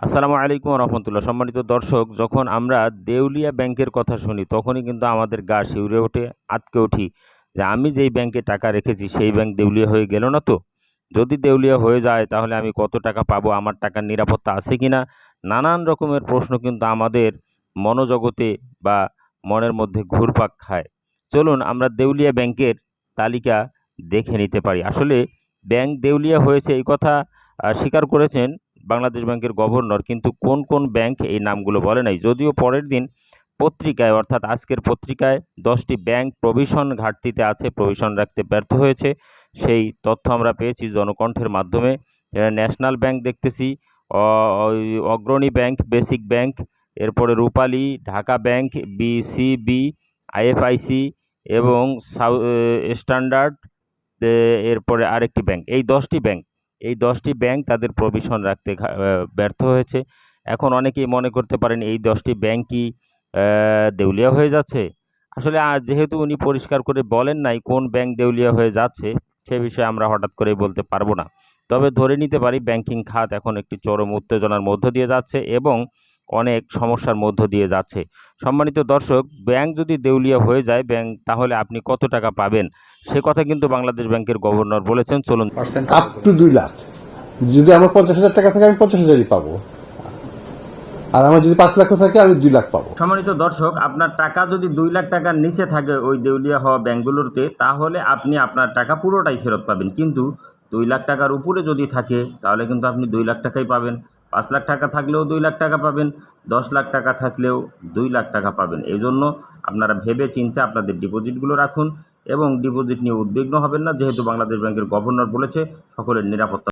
আসসালামু আলাইকুম রহমতুল্লাহ। সম্মানিত দর্শক, যখন আমরা দেউলিয়া ব্যাংকের কথা শুনি, তখনই কিন্তু আমাদের গা শিউরে ওঠে, আতকে উঠি যে আমি যেই ব্যাংকে টাকা রেখেছি, সেই ব্যাংক দেউলিয়া হয়ে গেল না তো? যদি দেউলিয়া হয়ে যায়, তাহলে আমি কত টাকা পাবো? আমার টাকার নিরাপত্তা আছে কি না নানান রকমের প্রশ্ন কিন্তু আমাদের মনোজগতে বা মনের মধ্যে ঘুরপাক খায়। চলুন আমরা দেউলিয়া ব্যাংকের তালিকা দেখে নিতে পারি। আসলে ব্যাংক দেউলিয়া হয়েছে এই কথা স্বীকার করেছেন বাংলাদেশ ব্যাংকের গভর্নর, কিন্তু কোন কোন ব্যাংক এই নামগুলো বলে নাই? যদিও পরের দিন পত্রিকায়, অর্থাৎ আজকের পত্রিকায় দশটি ব্যাংক প্রভিশন ঘাটতিতে আছে, প্রভিশন রাখতে ব্যর্থ হয়েছে। সেই তথ্য আমরা পেয়েছি জনকণ্ঠের মাধ্যমে। ন্যাশনাল ব্যাংক দেখতেছি অগ্রণী ব্যাংক, বেসিক ব্যাংক, এরপরে Rupali, Dhaka bank BCB IFIC এবং স্ট্যান্ডার্ড এরপরে আরেকটি ব্যাংক। এই দশটি ব্যাংক এই দশটি ব্যাংক তাদের প্রভিশন রাখতে ব্যর্থ হয়েছে। এখন অনেকেই মনে করতে পারেন এই দশটি ব্যাংকই কি দেউলিয়া হয়ে যাচ্ছে? আসলে যেহেতু উনি পরিষ্কার করে বলেন নাই কোন ব্যাংক দেউলিয়া হয়ে যাচ্ছে, সে বিষয়ে আমরা হঠাৎ করে বলতে পারব না। তবে ধরে নিতে পারি ব্যাংকিং খাত এখন একটি চরম উত্তেজনার মধ্য দিয়ে যাচ্ছে এবং অনেক সমস্যার মধ্য দিয়ে যাচ্ছে। সম্মানিত দর্শক ব্যাংক যদি দেউলিয়া হয়ে যায় ব্যাংক তাহলে আপনি কত টাকা পাবেন? সে কথা কিন্তু বাংলাদেশ ব্যাংকের গভর্নর বলেছেন চলুন। আপ টু দুই লাখ। যদি আমার পঞ্চাশ হাজার টাকা থাকে আমি পঞ্চাশ হাজারই পাবো। আর আমার যদি পাঁচ লাখ থাকে আমি দুই লাখ পাবো। সম্মানিত দর্শক আপনার টাকা যদি দুই লাখ টাকার নিচে থাকে ওই দেউলিয়া হওয়া ব্যাংকগুলোতে তাহলে আপনি আপনার টাকা পুরোটাই ফেরত পাবেন। কিন্তু দুই লাখ টাকার উপরে যদি থাকে তাহলে কিন্তু আপনি দুই লাখ টাকাই পাবেন। পাঁচ লাখ টাকা থাকলেও দুই লাখ টাকা পাবেন, দশ লাখ টাকা থাকলেও দুই লাখ টাকা পাবেন। এই জন্য আপনারা ভেবে চিন্তে আপনাদের ডিপোজিটগুলো রাখুন এবং ডিপোজিট নিয়ে উদ্বিগ্ন হবেন না, যেহেতু বাংলাদেশ ব্যাংকের গভর্নর বলেছে সকলের নিরাপত্তা